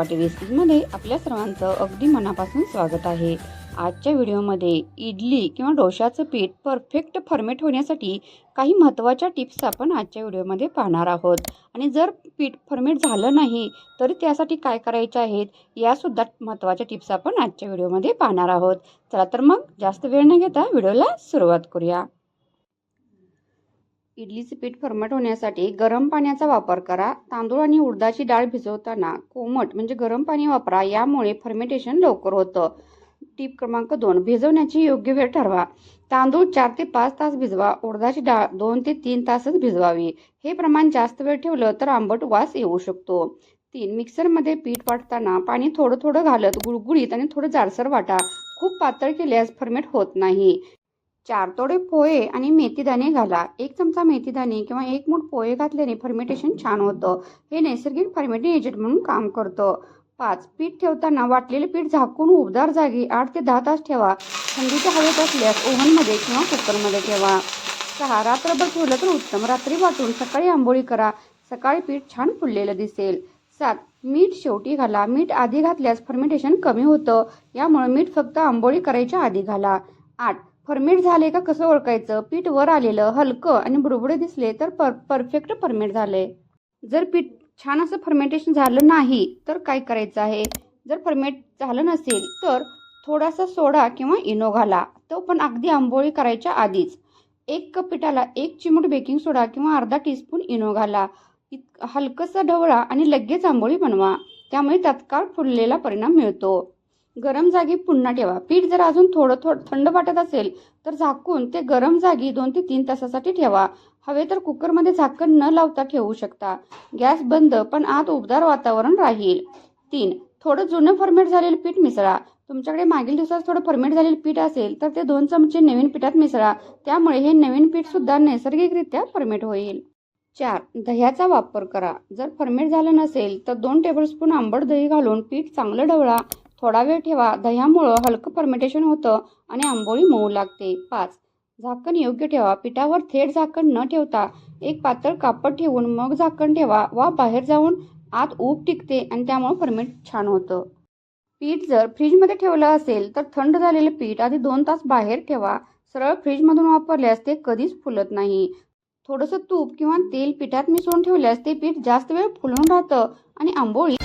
रेसिपीमध्ये आपल्या सर्वांचं अगदी मनापासून स्वागत आहे. आजच्या व्हिडिओमध्ये इडली किंवा डोशाचं पीठ परफेक्ट फर्मेट होण्यासाठी काही महत्त्वाच्या टिप्स आपण आजच्या व्हिडिओमध्ये पाहणार आहोत. आणि जर पीठ फर्मेट झालं नाही तर त्यासाठी काय करायचे आहेत यासुद्धा महत्त्वाच्या टिप्स आपण आजच्या व्हिडिओमध्ये पाहणार आहोत. चला तर मग जास्त वेळ न घेता व्हिडिओला सुरुवात करूया. इडलीचे पीठ फर्मट होण्यासाठी गरम पाण्याचा वापर करा. तांदूळ आणि उडदाची डाळ भिजवताना कोमट म्हणजे गरम पाणी वापरा. यामुळे फर्मेंटेशन लवकर होतं. टीप क्रमांक दोन भिजवण्याची योग्य वेळ ठरवा. तांदूळ चार ते पाच तास भिजवा. उडदाची डाळ दोन ते तीन तासच भिजवावी. हे प्रमाण जास्त वेळ ठेवलं तर आंबट वास येऊ शकतो. तीन मिक्सरमध्ये पीठ वाटताना पाणी थोडं थोडं घालत गुळगुळीत आणि थोडं जाडसर वाटा. खूप पातळ केल्यास फर्मेट होत नाही. चार तोडे पोहे आणि मेथीदाणे घाला. एक चमचा मेथीदाणे किंवा एक मूठ पोहे घातल्याने फर्मेंटेशन छान होतं. हे नैसर्गिक फर्मेटिंग एजंट म्हणून काम करतं. पाच पीठ ठेवताना वाटलेले पीठ झाकून उबदार जागी आठ ते दहा तास ठेवा. थंडीच्या हवेत असल्यास ओव्हनमध्ये किंवा कुकरमध्ये ठेवा. सहा रात्रभर ठेवलं तर उत्तम. रात्री वाटून सकाळी आंबोळी करा. सकाळी पीठ छान फुललेलं दिसेल. सात मीठ शेवटी घाला. मीठ आधी घातल्यास फर्मेंटेशन कमी होतं. यामुळे मीठ फक्त आंबोळी करायच्या आधी घाला. आठ फर्मेट झाले का कसं ओळखायचं? पीठ वर आलेलं हलकं आणि बुडबुडे दिसले तर पर परफेक्ट फर्मेट झाले जर पीठ छान असं फर्मेंटेशन झालं नाही तर काय करायचं आहे? जर फर्मेट झालं नसेल तर थोडासा सोडा किंवा इनो घाला. तो पण अगदी आंबोळी करायच्या आधीच. एक कप पिठाला एक चिमूट बेकिंग सोडा किंवा अर्धा टीस्पून इनो घाला. इत हलकंसं ढवळा आणि लगेच आंबोळी बनवा. त्यामुळे तत्काळ फुललेला परिणाम मिळतो. गरम जागी पुन्हा ठेवा. पीठ जर अजून थोडं थोडं थंड वाटत असेल तर झाकून ते गरम जागी दोन ते तीन तासासाठी ठेवा. हवे तर कुकरमध्ये झाकण न लावता ठेवू शकता. गॅस बंद पण आत उबदार वातावरण राहील. तीन थोडं जुनं फर्मेट झालेलं पीठ मिसळा. तुमच्याकडे मागील दिवसात थोडं फर्मेट झालेलं पीठ असेल तर ते दोन चमचे नवीन पीठात मिसळा. त्यामुळे हे नवीन पीठ सुद्धा नैसर्गिकरित्या फर्मेट होईल. चार दह्याचा वापर करा. जर फर्मेट झालं नसेल तर दोन टेबलस्पून आंबट दही घालून पीठ चांगलं ढवळा. थोडा वेळ ठेवा. दह्यामुळं हलकं फर्मेंटेशन होतं आणि आंबोळी मऊ लागते. पाच. झाकण योग्य ठेवा. पिठावर थेट झाकण न ठेवता एक पातळ कापड ठेवून मग झाकण ठेवा वा बाहेर जाऊन आत ऊब टिकते आणि त्यामुळं फर्मेंट छान होतं. पीठ जर फ्रीजमध्ये ठेवलं असेल तर थंड झालेलं पीठ आधी दोन तास बाहेर ठेवा. सरळ फ्रीजमधून वापरल्यास ते कधीच फुलत नाही. थोडंसं तूप किंवा तेल पिठात मिसळून ठेवल्यास ते पीठ जास्त वेळ फुलून राहतं आणि आंबोळी